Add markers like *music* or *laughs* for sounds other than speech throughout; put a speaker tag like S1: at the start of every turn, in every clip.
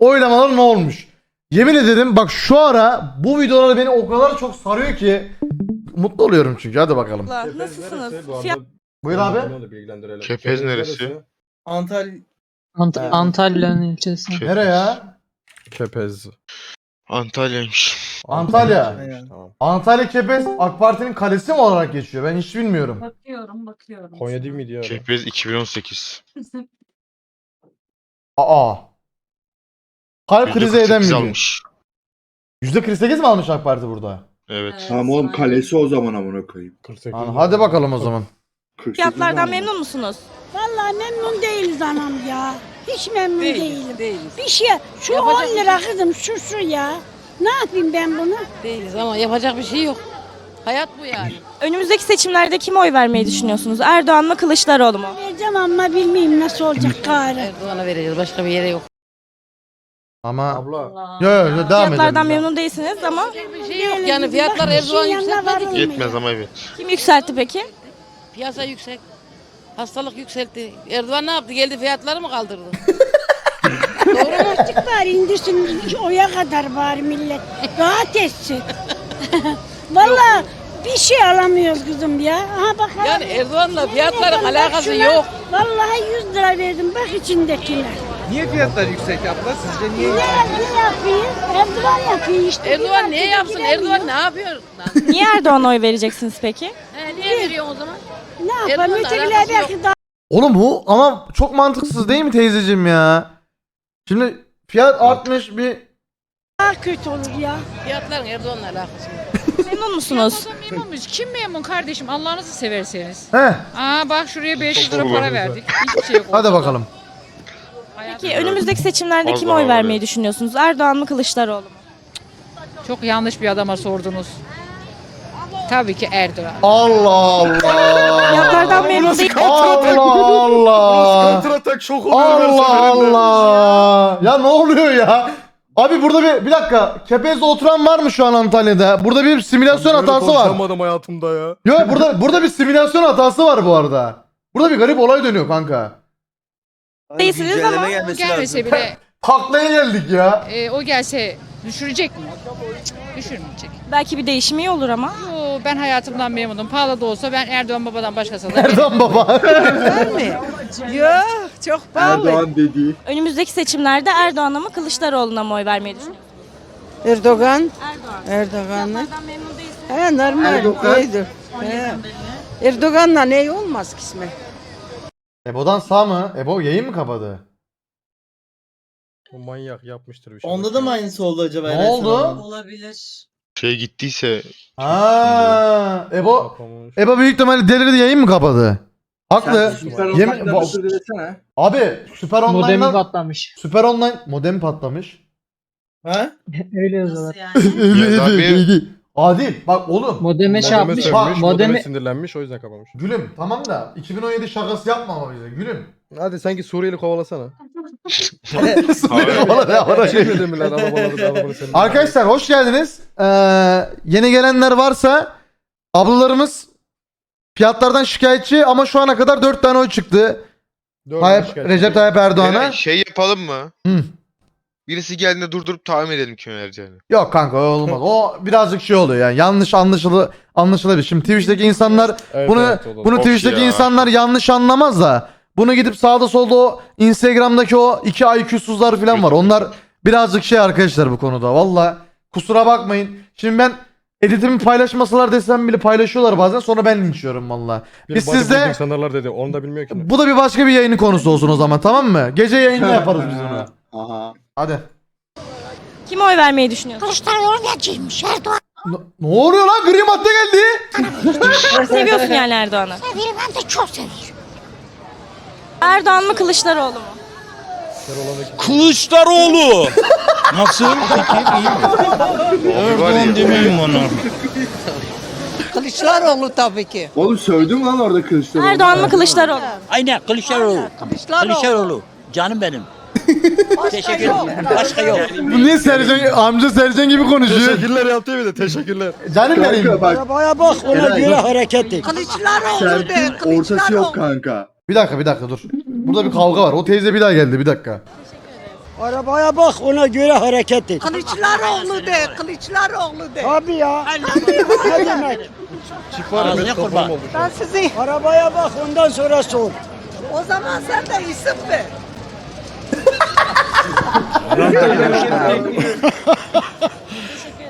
S1: oylamalar ne olmuş? Yemin ederim bak şu ara bu videolar beni o kadar çok sarıyor ki mutlu oluyorum çünkü hadi bakalım.
S2: Nasılsınız? Fiyat
S1: Buyur abi.
S3: Kepez neresi?
S4: Antalya
S5: Ant. Antalya'nın ilçesi.
S3: Ke-
S1: Nereye ya?
S6: Kepez.
S3: Antalya'ymış.
S1: Antalya.
S6: Tamam.
S1: Antalya Kepez AK Parti'nin kalesi mi olarak geçiyor? Ben hiç bilmiyorum.
S2: bakıyorum bakıyorum.
S6: Konya değil miydi ya?
S3: Kepez 2018.
S1: Aa. Kalp krizi eden
S3: %48
S1: mi?
S3: almış.
S1: %48 mi almış AK Parti burada?
S3: Evet.
S7: Tamam oğlum kalesi o zaman amına koyayım.
S6: 48.
S1: Lan hadi bakalım o zaman.
S7: 48
S2: Fiyatlardan
S7: zaman.
S2: memnun musunuz?
S8: Vallahi memnun değiliz anam ya. Hiç memnun değilim.
S9: Değiliz.
S8: Bir şey, şu 10 lira kızım şu şu ya. Ne yapayım ben bunu?
S9: Değiliz ama yapacak bir şey yok. Hayat bu yani. *clears throat*
S2: Önümüzdeki seçimlerde kime oy vermeyi düşünüyorsunuz? Erdoğan mı Kılıçdaroğlu mu?
S8: Vereceğim ama bilmeyeyim nasıl olacak gari.
S9: Erdoğan'a vereceğiz. Başka bir yere yok.
S1: Ama
S6: Abla.
S1: yo yo, yo devam edelim.
S2: Fiyatlardan memnun değilsiniz ama
S9: yok. Yani fiyatlar
S8: işin yanına
S9: yükseltmedi ki.
S3: Yetmez ama evet.
S2: kim yükseltti peki?
S9: Piyasa yüksek. Hastalık yükseltti. Erdoğan ne yaptı? Geldi fiyatları mı kaldırdı? *laughs* Doğru mu?
S8: Azıcık bari indirsin oya kadar bari millet. Rahat etsin. *laughs* Vallahi bir şey alamıyoruz kızım ya. Aha bak.
S9: Yani Erdoğan'la fiyatların alakası yok.
S8: Vallahi 100 lira verdim bak içindekiler.
S4: Niye fiyatlar yüksek abla? Sizce niye
S8: Ne, ne yapayım? Erdoğan yapıyor işte.
S9: Erdoğan ne yapsın? Erdoğan ne yapıyor? lan?
S2: Niye Erdoğan'a oy vereceksiniz peki?
S9: He, niye veriyorsun o zaman?
S8: Ne yapalım?
S9: Erdoğan'la
S8: Ötekiler
S9: alakası
S8: belki daha
S1: Oğlum bu ama çok mantıksız değil mi teyzeciğim ya? Şimdi fiyat artmış bir
S8: kötü olur ya.
S9: Fiyatların Erdoğan'la alakası yok.
S2: Memnun musunuz?
S10: Fiyatlardan memnun muyuz? Kim memnun kardeşim? Allah'ınızı severseniz.
S1: Heh
S10: Aa bak şuraya 500 lira para verdik. Hiçbir şey yok. *laughs*
S1: hadi bakalım.
S2: Peki önümüzdeki seçimlerde kime oy vermeyi düşünüyorsunuz? Erdoğan mı Kılıçdaroğlu mu?
S10: Çok yanlış bir adama sordunuz. Tabii ki Erdoğan.
S1: Allah Allah.
S2: Fiyatlardan memnun değil.
S1: Allah Allah.
S6: Kontratak şok oluyor.
S1: Allah Allah. Ya ne oluyor ya? Abi burada bir bir dakika. Kepez'de oturan var mı şu an Antalya'da? Burada bir simülasyon hatası var.
S6: Konuşamadım hayatımda ya.
S1: Yok burada burada bir simülasyon hatası var bu arada. Burada bir garip olay dönüyor kanka.
S2: Değilsiniz ama
S10: O gelmese bile
S1: Taklaya geldik ya.
S10: e, o gelse düşürecek mi? Cık, Düşürmeyecek.
S2: belki bir değişim iyi olur ama.
S10: Yo, ben hayatımdan memnunum. Pahalı da olsa ben Erdoğan babadan başkasına da
S1: Erdoğan baba. *laughs*
S9: Yok çok
S7: Erdoğan dediği.
S2: Önümüzdeki seçimlerde Erdoğan'a mı Kılıçdaroğlu'na mı oy vermeyi düşünüyorsunuz?
S9: Erdoğan.
S2: Erdoğan.
S9: Erdoğan'la.
S2: Fiyatlardan memnun değilsiniz.
S9: He normal.
S7: Erdoğan.
S9: He. Erdoğan'la ne olmaz kisme?
S1: Ebo'dan sağ mı? Ebo yayın mı kapadı?
S6: Bu manyak yapmıştır bir şey.
S4: Onda da mı aynısı oldu acaba?
S1: Ne oldu?
S9: Olabilir.
S3: Şey gittiyse
S1: Ha, Ebo
S6: Kapamış.
S1: Ebo büyük ihtimalle delirdi yayın mı kapadı? Haklı. Yemin-
S7: desene.
S1: Abi Süper
S5: Modemi
S1: Online'dan
S5: patlamış.
S1: Süper Online modem patlamış.
S4: Ha? *laughs*
S5: Öyle yazıyorlar. *laughs*
S3: Ya abi-
S1: Adil bak oğlum.
S5: Modeme şey
S6: Modeme
S5: yapmış.
S6: sövmüş, modeme
S5: modemi-
S6: sinirlenmiş o yüzden kapamış.
S1: Gülüm tamam da 2017 şakası yapma ama bize gülüm.
S6: Hadi sanki Suriyeli kovalasana.
S1: Arkadaşlar
S6: Şey lan senin.
S1: hoş geldiniz. Ee, yeni gelenler varsa ablalarımız fiyatlardan şikayetçi ama şu ana kadar 4 tane oy çıktı.
S6: Dördüncü
S1: Tayyip,
S6: şikayet.
S1: Recep Tayyip Erdoğan'a.
S3: Şey yapalım mı?
S1: Hı.
S3: Birisi geldiğinde durdurup tahmin edelim kime vereceğini.
S1: Yok kanka o olmaz. O birazcık şey oluyor yani yanlış anlaşılı anlaşılabilir. Şimdi Twitch'teki insanlar
S6: Evet,
S1: bunu
S6: evet, olur.
S1: bunu
S3: Of
S1: Twitch'teki
S3: ya.
S1: insanlar yanlış anlamaz da bunu gidip sağda solda o Instagram'daki o iki IQ'suzlar falan var. Onlar birazcık şey arkadaşlar bu konuda. Valla kusura bakmayın. Şimdi ben editimi paylaşmasalar desem bile paylaşıyorlar bazen sonra ben linçliyorum valla.
S6: Bir
S1: Biz
S6: bodybuilding
S1: sizde
S6: sanarlar dedi. Onu da bilmiyor ki.
S1: bu da bir başka bir yayının konusu olsun o zaman tamam mı? Gece yayını *laughs* yaparız biz onu.
S7: Aha.
S1: Hadi.
S2: Kime oy vermeyi düşünüyorsunuz?
S8: Kılıçdaroğlu neciymiş Erdoğan?
S1: Ne, ne oluyor lan? Gri madde geldi. *laughs*
S2: Seviyorsun yani Erdoğan'ı.
S8: Seviyorum ben de çok seviyorum.
S2: Erdoğan mı Kılıçdaroğlu mu?
S11: Kılıçdaroğlu. *laughs* Nasıl? Erdoğan demeyeyim ona.
S9: Kılıçdaroğlu tabii ki.
S7: Oğlum sövdüm lan orada Kılıçdaroğlu.
S2: Erdoğan mı Kılıçdaroğlu?
S11: Aynen Kılıçdaroğlu. Kılıçdaroğlu. Canım benim. Teşekkür ederim. Başka yok.
S1: Bu niye Sercan amca Sercan gibi konuşuyor?
S6: Teşekkürler yaptı bir de teşekkürler.
S1: Canım benim.
S7: Bak
S11: Arabaya bak ona
S7: Eray,
S11: göre
S7: dur.
S11: hareket et.
S9: Kılıçdaroğlu de.
S7: Serp'in ortası yok kanka.
S1: Bir dakika bir dakika dur. Burada bir kavga var. O teyze bir daha geldi bir dakika.
S11: Arabaya bak ona göre hareket et.
S8: Kılıçlaroğlu de, Kılıçlaroğlu de.
S11: Abi ya. ne demek?
S6: Çift var
S11: Ağzına kurban.
S8: Ben sizi,
S11: Arabaya bak ondan sonra sor.
S8: o zaman sen de isim ver.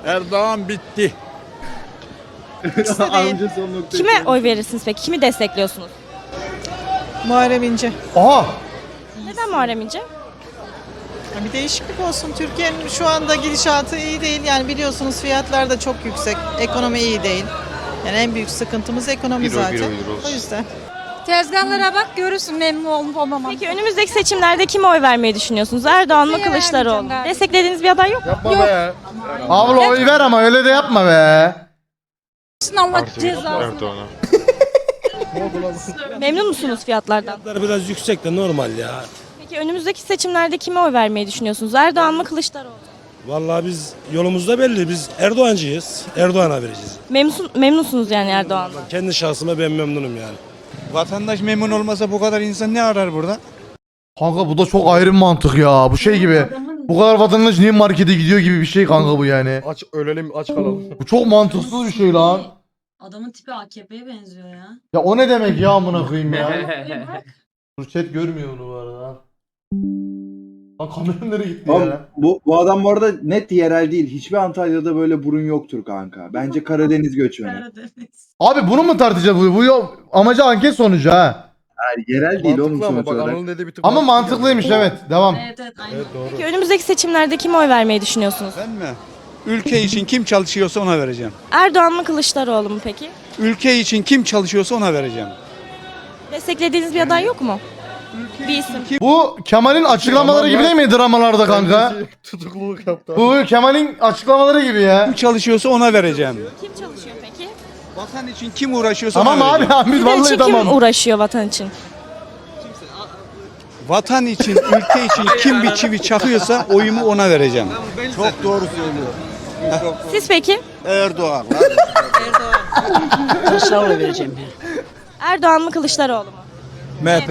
S11: Erdoğan bitti.
S7: Amca son nokta.
S2: Kime oy verirsiniz peki? Kimi destekliyorsunuz?
S5: Muharrem İnce.
S1: Aha.
S2: Neden Muharrem İnce?
S5: Bir değişiklik olsun. Türkiye'nin şu anda gidişatı iyi değil. Yani biliyorsunuz fiyatlar da çok yüksek. Ekonomi iyi değil. Yani en büyük sıkıntımız ekonomi
S3: Bir oy, bir
S5: zaten. O yüzden.
S10: Tezgahlara bak görürsün memnun olup olmamam.
S2: Peki önümüzdeki seçimlerde kime oy vermeyi düşünüyorsunuz? Erdoğan mı
S10: Kimseye
S2: Kılıçdaroğlu mu?
S10: vermeyeceğim galiba.
S2: Desteklediğiniz bir aday yok mu?
S6: Yapma be.
S1: Abla oy ver ama öyle de yapma be.
S10: Allah
S3: Artık
S10: cezasını.
S3: Erdoğan'a. *laughs*
S2: Memnun musunuz fiyatlardan?
S11: Biraz yüksek de normal ya.
S2: Peki önümüzdeki seçimlerde kime oy vermeyi düşünüyorsunuz? Erdoğan mı Kılıçdaroğlu mu?
S11: Vallahi biz yolumuzda belli. Biz Erdoğancıyız. Erdoğan'a vereceğiz.
S2: Memnun, memnunsunuz yani Erdoğan'dan.
S11: Kendi şahsıma ben memnunum yani.
S7: Vatandaş memnun olmasa bu kadar insan ne arar burada?
S1: Kanka bu da çok ayrı bir mantık ya. Bu şey gibi. Bu kadar vatandaş niye markete gidiyor gibi bir şey kanka bu yani.
S6: Aç ölelim aç kalalım.
S1: Bu çok mantıksız bir şey lan.
S10: Adamın tipi AKP'ye benziyor ya.
S1: Ya o ne demek ya amına koyayım ya. *laughs* Dur chat görmüyor bunu bu arada. Lan kameram nereye gitti
S7: Abi,
S1: ya?
S7: bu, bu adam bu arada net yerel değil. Hiçbir Antalya'da böyle burun yoktur kanka. Bence Karadeniz göçmeni.
S1: Abi bunu mu tartışacağız bu? Bu yok. Amacı anket sonucu ha.
S7: Yani yerel değil oğlum
S6: Mantıklı ama
S7: sonuç
S6: bak
S7: olarak.
S6: Anıl'ın dediği bir tık
S1: Ama
S6: mantıklı
S1: mantıklıymış evet. Devam.
S10: Evet evet aynen.
S6: Evet doğru.
S2: Peki önümüzdeki seçimlerde kime oy vermeyi düşünüyorsunuz?
S12: Ben mi? Ülke için kim çalışıyorsa ona vereceğim.
S2: Erdoğan mı Kılıçdaroğlu mu peki?
S12: Ülke için kim çalışıyorsa ona vereceğim.
S2: Desteklediğiniz bir aday yok mu? Bir isim.
S1: Bu Kemal'in açıklamaları gibi değil mi dramalarda kanka?
S6: Tutukluluk yaptı.
S1: Bu Kemal'in açıklamaları gibi ya.
S12: Kim çalışıyorsa ona vereceğim.
S2: Kim çalışıyor peki?
S12: Vatan için kim uğraşıyorsa
S1: Tamam
S12: ona
S1: abi
S12: vereceğim.
S1: abi
S2: Sizin
S1: vallahi
S2: için
S1: tamam.
S2: kim uğraşıyor vatan için?
S12: Vatan için, ülke için kim bir çivi çakıyorsa oyumu ona vereceğim. Çok doğru söylüyor.
S2: Siz peki?
S12: Erdoğan.
S11: Kılıçdaroğlu vereceğim.
S2: Erdoğan mı Kılıçdaroğlu mu?
S12: MHP.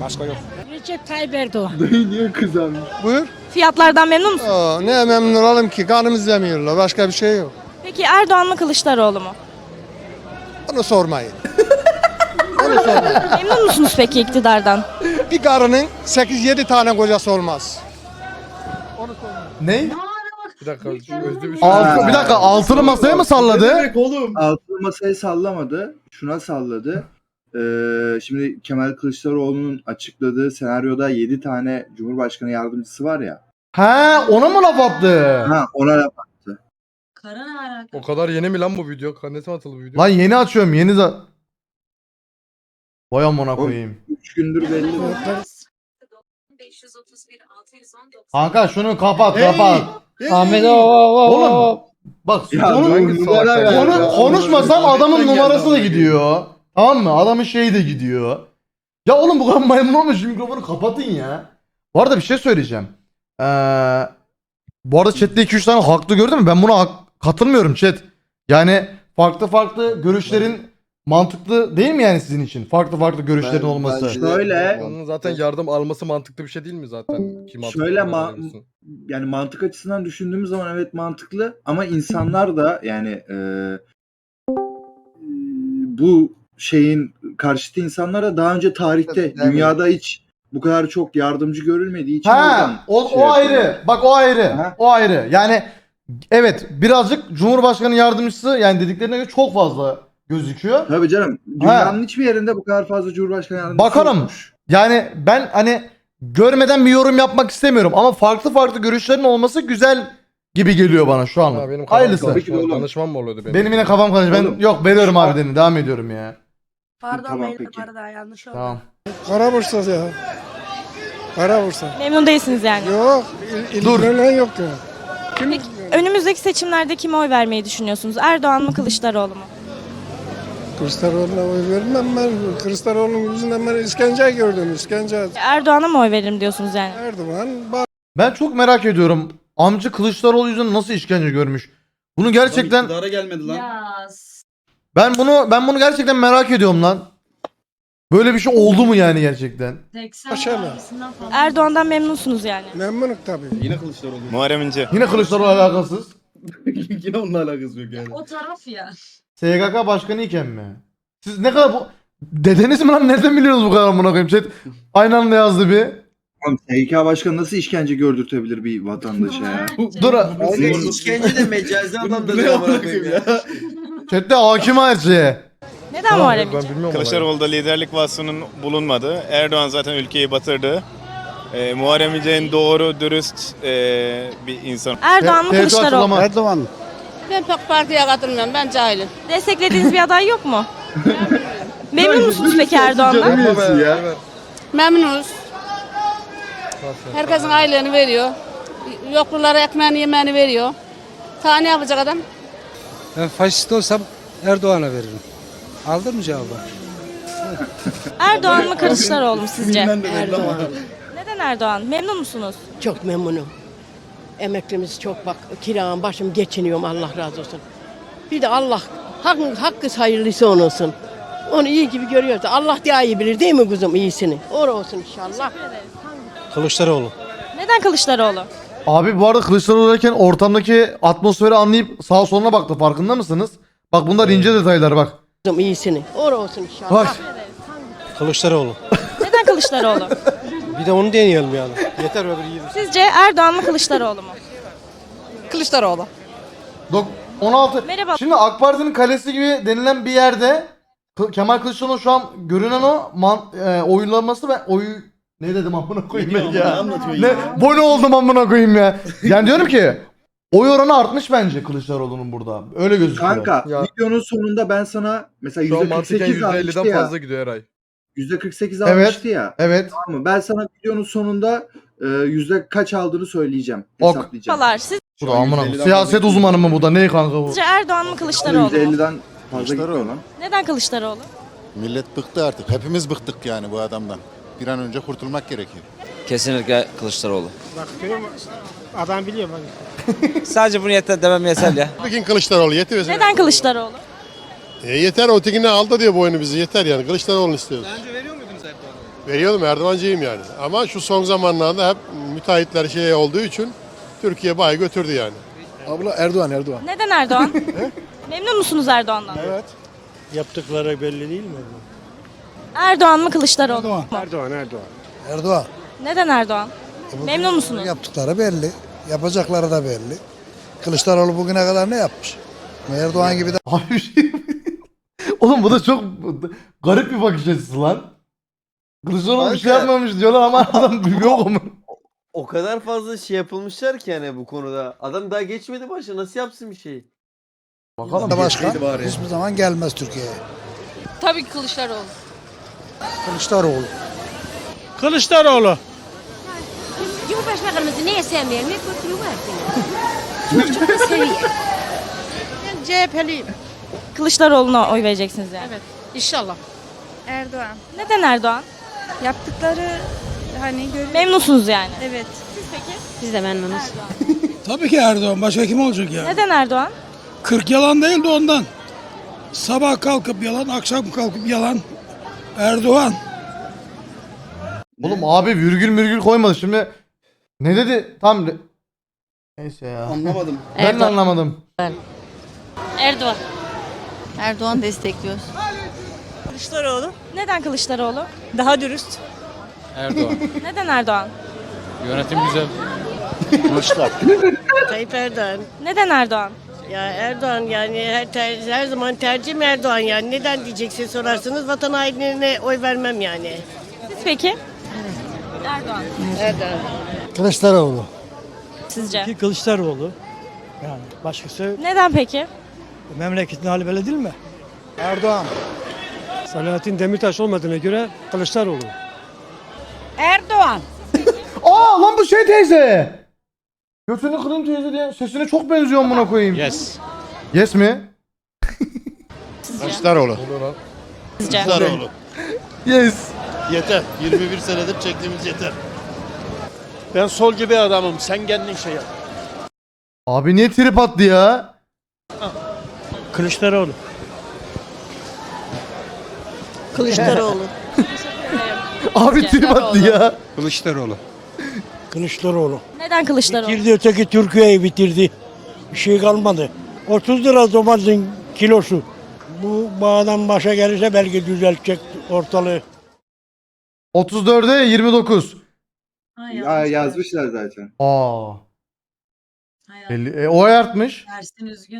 S12: Başka yok.
S8: Recep Tayyip Erdoğan. *laughs*
S7: Dayı niye kızarmış?
S6: Buyur.
S2: Fiyatlardan memnun musunuz?
S6: Aa, ne memnun olalım ki kanımız yemiyorlar. Başka bir şey yok.
S2: Peki Erdoğan mı Kılıçdaroğlu mu?
S6: Onu sormayın. *laughs* Onu sormayın.
S2: Memnun musunuz peki iktidardan?
S6: Bir karının 8-7 tane kocası olmaz.
S1: Ne?
S6: Bir dakika özlü bir
S1: Altı, bir dakika altılı masaya mı salladı?
S7: oğlum? Altılı masayı sallamadı. Şuna salladı. Ee, şimdi Kemal Kılıçdaroğlu'nun açıkladığı senaryoda 7 tane Cumhurbaşkanı yardımcısı var ya.
S1: He ona mı laf attı?
S7: Ha ona laf
S10: Kara ne alaka?
S6: O kadar yeni mi lan bu video? Ne zaman atıldı bu video?
S1: Lan yeni açıyorum yeni de. Vay amına koyayım.
S7: 3 gündür belli.
S1: Kanka şunu kapat kapat.
S5: Ahmet
S1: Oğlum bak
S7: Ya
S1: konu,
S6: hangi
S7: numara
S6: salak
S7: ver
S6: ya?
S1: konu
S7: ya.
S1: konuşmasam adamın numarası da gidiyor. Tamam mı? Adamın şeyi de gidiyor. Ya oğlum bu kadar maymun olmuş şu mikrofonu kapatın ya. Bu arada bir şey söyleyeceğim. Ee, bu arada chatte 2-3 tane haklı gördün mü? Ben buna hak- katılmıyorum chat. Yani farklı farklı görüşlerin mantıklı değil mi yani sizin için? Farklı farklı görüşlerin
S7: Ben-
S1: olması.
S7: bence- Şöyle-
S6: Onun zaten yardım alması mantıklı bir şey değil mi zaten? Kim
S7: Şöyle
S6: atıyor,
S7: ma- yani mantık açısından düşündüğümüz zaman evet mantıklı ama insanlar da yani e, bu şeyin karşıtı insanlar da daha önce tarihte
S6: Evet,
S7: dünyada hiç bu kadar çok yardımcı görülmediği için
S1: Ha, o,
S7: şey
S1: o ayrı. Bak o ayrı.
S7: Aha.
S1: O ayrı. Yani evet birazcık Cumhurbaşkanı yardımcısı yani dediklerine göre çok fazla gözüküyor.
S7: Tabii canım. Dünyanın hiçbir yerinde bu kadar fazla Cumhurbaşkanı yardımcısı
S1: Bakalım.
S7: yokmuş.
S1: Yani ben hani görmeden bir yorum yapmak istemiyorum ama farklı farklı görüşlerin olması güzel gibi geliyor bana şu an.
S6: benim kafam
S1: Hayırlısı.
S7: Tabii ki
S6: danışman,
S7: oğlum.
S6: danışman mı oluyordu benim?
S1: Benim yine kafam karışık. Ben
S7: Oğlum.
S1: yok veriyorum abi dedim. Devam ediyorum ya.
S8: Pardon
S7: Tamam,
S8: beyler,
S7: peki.
S8: pardon yanlış oldu.
S1: Tamam.
S6: Kara borsa ya. Kara borsa.
S2: Memnun değilsiniz yani.
S6: Yok.
S1: Dur.
S6: yok ya.
S2: Peki önümüzdeki seçimlerde kime oy vermeyi düşünüyorsunuz? Erdoğan mı Kılıçdaroğlu mu?
S6: Kılıçdaroğlu'na oy vermem ben. Kılıçdaroğlu'nun yüzünden ben işkence gördüm. işkence.
S2: Erdoğan'a mı oy veririm diyorsunuz yani?
S6: Erdoğan
S1: Ben çok merak ediyorum. Amca Kılıçdaroğlu yüzünden nasıl işkence görmüş? Bunu gerçekten
S12: gelmedi
S10: Ya
S1: ben bunu ben bunu gerçekten merak ediyorum lan. Böyle bir şey oldu mu yani gerçekten?
S6: Başarılı.
S2: Erdoğan'dan memnunsunuz yani.
S6: Memnunum tabii.
S4: Yine Kılıçdaroğlu.
S12: Muharrem İnce.
S1: Yine Kılıçdaroğlu alakasız. *laughs*
S4: Yine onunla alakası yok yani.
S10: O taraf ya.
S1: SGK başkanı iken mi? Siz ne kadar bu... Dedeniz mi lan? Nereden biliyorsunuz bu kadar amına koyayım? Chat aynı anda yazdı bir.
S7: Oğlum TK başkanı nasıl işkence gördürtebilir bir vatandaşa ya?
S1: Dur.
S4: Kanka işkence de mecazi adlandırıyor amına koyayım ya.
S1: Chat'te hakim şeye.
S2: Neden Muharrem İnce?
S12: Kılıçdaroğlu'da liderlik vasfının bulunmadı. Erdoğan zaten ülkeyi batırdı. Ee, Muharrem İnce'nin doğru, dürüst ee, bir insan.
S2: Erdoğan mı
S1: Te-
S2: Kılıçdaroğlu mu?
S6: Erdoğan.
S9: Ben pek partiye katılmıyorum. Ben cahilim.
S2: Desteklediğiniz bir aday yok mu? Memnun musunuz peki Erdoğan'dan?
S7: ya.
S9: Memnunuz. Herkesin aylığını veriyor. Yoklulara ekmeğini yemeğini veriyor. Ta ne yapacak adam?
S6: Ben faşist olsam Erdoğan'a veririm. Aldın mı cevabı?
S2: Erdoğan mı Kılıçdaroğlu mu sizce?
S4: Erdoğan.
S2: Neden Erdoğan? Memnun musunuz?
S10: Çok memnunum. Emeklimiz çok bak kiram başım geçiniyorum Allah razı olsun. Bir de Allah hakkı, hakkı hayırlısı onun olsun. Onu iyi gibi görüyoruz. Allah daha iyi bilir değil mi kuzum iyisini? Or olsun inşallah.
S6: Kılıçdaroğlu.
S2: Neden Kılıçdaroğlu?
S1: Abi bu arada Kılıçdaroğlu derken ortamdaki atmosferi anlayıp sağa soluna baktı. Farkında mısınız? Bak bunlar ince detaylar bak.
S10: Kuzum iyisini. Or olsun inşallah.
S1: Bak.
S6: Kılıçdaroğlu.
S2: Neden Kılıçdaroğlu? *laughs*
S6: Bir de onu deneyelim yani. Yeter öbür iyi.
S2: Sizce Erdoğan mı Kılıçdaroğlu mu?
S5: Kılıçdaroğlu.
S1: Dok 16.
S2: Merhaba.
S1: Şimdi AK Parti'nin kalesi gibi denilen bir yerde Kı- Kemal Kılıçdaroğlu şu an görünen o man, e, oylaması ve oy ne dedim amına koyayım ben ya. Ne bu ne oldum amına koyayım ya. Yani diyorum ki oy oranı artmış bence Kılıçdaroğlu'nun burada. Öyle gözüküyor.
S7: Kanka videonun sonunda ben sana mesela %48 almıştı ya.
S3: gidiyor her ay.
S7: %48
S1: Evet.
S7: almıştı ya.
S1: Evet.
S7: Tamam mı? Ben sana videonun sonunda e, yüzde kaç aldığını söyleyeceğim.
S1: Ok.
S7: Hesaplayacağım.
S2: Falar. Sizce
S1: Bu da amına koyayım. Siyaset uzmanı mı bu da? Ne kanka bu?
S2: Erdoğan mı Kılıçdaroğlu mu?
S7: %50'den fazla gitmiyor lan.
S2: Neden Kılıçdaroğlu?
S13: Millet bıktı artık. Hepimiz bıktık yani bu adamdan. Bir an önce kurtulmak gerekiyor.
S11: Kesinlikle Kılıçdaroğlu.
S6: Bak görüyor musun? Adam biliyor bak. *laughs*
S11: Sadece bunu yeter demem yeter ya.
S13: Bugün Kılıçdaroğlu yetiyor.
S2: Neden Kılıçdaroğlu?
S13: E, yeter ötekini aldı diye bu oyunu bizi yeter yani. Kılıçdaroğlu'nu istiyoruz.
S4: Daha önce veriyor muydunuz Erdoğan'a?
S13: Veriyordum Erdoğancıyım yani. Ama şu son zamanlarda hep müteahhitler şey olduğu için Türkiye bayağı götürdü yani.
S6: Abla Erdoğan Erdoğan.
S2: Neden Erdoğan? *laughs* Memnun musunuz Erdoğan'dan?
S13: Evet.
S6: Yaptıkları belli değil mi?
S2: Erdoğan mı Kılıçdaroğlu mu?
S6: Erdoğan Erdoğan. Erdoğan.
S2: Neden Erdoğan? Memnun musunuz?
S6: Yaptıkları belli. Yapacakları da belli. Kılıçdaroğlu bugüne kadar ne yapmış? Erdoğan gibi de
S1: Abi bir şey... Oğlum bu da çok garip bir bakış açısı lan. Kılıçdaroğlu bir şey
S4: Kanka.
S1: yapmamış diyorlar ama *laughs* adam yok mu?
S4: O kadar fazla şey yapılmışlar ki yani bu konuda. Adam daha geçmedi başa nasıl yapsın bir şey?
S1: Bakalım.
S6: başkan hiçbir zaman gelmez Türkiye'ye.
S9: Tabii ki Kılıçdaroğlu.
S6: Kılıçdaroğlu. Kılıçdaroğlu.
S10: Cumhurbaşkanımızı niye sevmeyelim? Ne kötülüğü var ki? Çok da seviyor. Ben CHP'liyim.
S2: Kılıçdaroğlu'na oy vereceksiniz yani.
S9: Evet. İnşallah.
S8: Erdoğan.
S2: Neden Erdoğan?
S8: Yaptıkları hani görüyoruz.
S2: Memnunsunuz yani.
S8: Evet.
S2: Siz peki?
S10: Biz de memnunuz.
S6: Tabii ki Erdoğan. Başka kim olacak ya?
S2: Neden Erdoğan?
S6: 40 yalan değil de ondan. Sabah kalkıp yalan, akşam kalkıp yalan. Erdoğan.
S1: Oğlum abi virgül mürgül koymadı şimdi. Ne dedi? Tam Neyse ya.
S4: Anlamadım.
S1: Ben de anlamadım.
S9: Erdoğan.
S5: Erdoğan destekliyoruz.
S2: Kılıçdaroğlu. Neden Kılıçdaroğlu?
S5: Daha dürüst.
S12: Erdoğan. *laughs*
S2: Neden Erdoğan?
S12: Yönetim güzel.
S10: Tayyip Erdoğan.
S2: Neden Erdoğan?
S10: Ya Erdoğan yani her, ter- her zaman tercihim Erdoğan yani. Neden diyeceksin sorarsanız vatan hainlerine oy vermem yani.
S2: Siz peki? Erdoğan.
S10: Erdoğan.
S6: Kılıçdaroğlu.
S2: Sizce?
S6: Kılıçdaroğlu. Yani başkası
S2: Neden peki?
S6: memleketin hali böyle değil mi? Erdoğan. Selahattin Demirtaş olmadığına göre Kılıçdaroğlu.
S8: Erdoğan. *laughs*
S1: Aa lan bu şey teyze. Götünü kırın teyze diye sesine çok benziyor buna koyayım.
S12: Yes.
S1: Yes mi?
S13: Kılıçdaroğlu.
S2: Sizce?
S13: Kılıçdaroğlu.
S1: Yes.
S13: Yeter. 21 senedir çektiğimiz yeter.
S6: Ben solcu bir adamım. Sen kendin şey yap.
S1: Abi niye trip attı ya?
S6: Kılıçdaroğlu.
S10: Kılıçdaroğlu. *laughs*
S1: Abi trip attı ya.
S11: Kılıçdaroğlu. Kılıçdaroğlu.
S2: Neden Kılıçdaroğlu?
S11: Bitirdi öteki Türkiye'yi bitirdi. Bir şey kalmadı. 30 lira domatesin kilosu. Bu bağdan başa gelirse belki düzeltecek ortalığı.
S1: 34'e 29.
S7: Ya, yazmışlar zaten.
S1: Aa. Belli. E, o artmış.
S14: Ersin Üzgün.